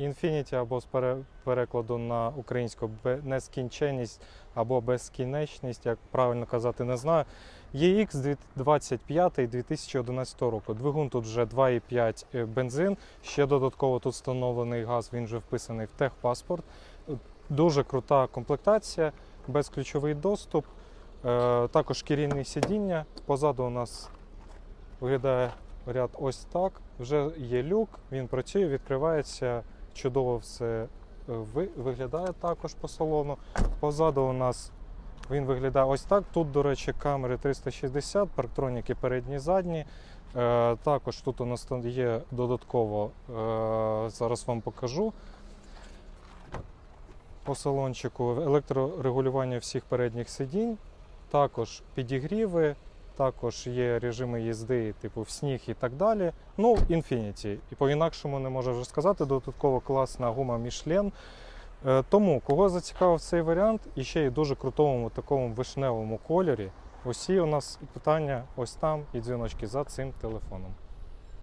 Infinity або з перекладу на українську нескінченність або безкінечність, як правильно казати, не знаю. EX 25 2011 року. Двигун тут вже 2,5 е, бензин. Ще додатково тут встановлений газ, він вже вписаний в техпаспорт. Дуже крута комплектація, безключовий доступ. Е, Також шкіряні сидіння. Позаду у нас виглядає ряд ось так. Вже є люк, він працює, відкривається. Чудово все е, ви- виглядає також по салону. Позаду у нас він виглядає ось так. Тут, до речі, камери 360, парктроніки передні задні. Е, також тут у нас є додатково, е, зараз вам покажу. По салончику електрорегулювання всіх передніх сидінь, також підігріви, також є режими їзди, типу в сніг і так далі. Ну, Infinity. І по-інакшому не можу вже сказати. Додатково класна гума Michelin. Е, Тому, кого зацікавив цей варіант, і ще й дуже крутому такому вишневому кольорі. Усі у нас питання ось там і дзвіночки за цим телефоном.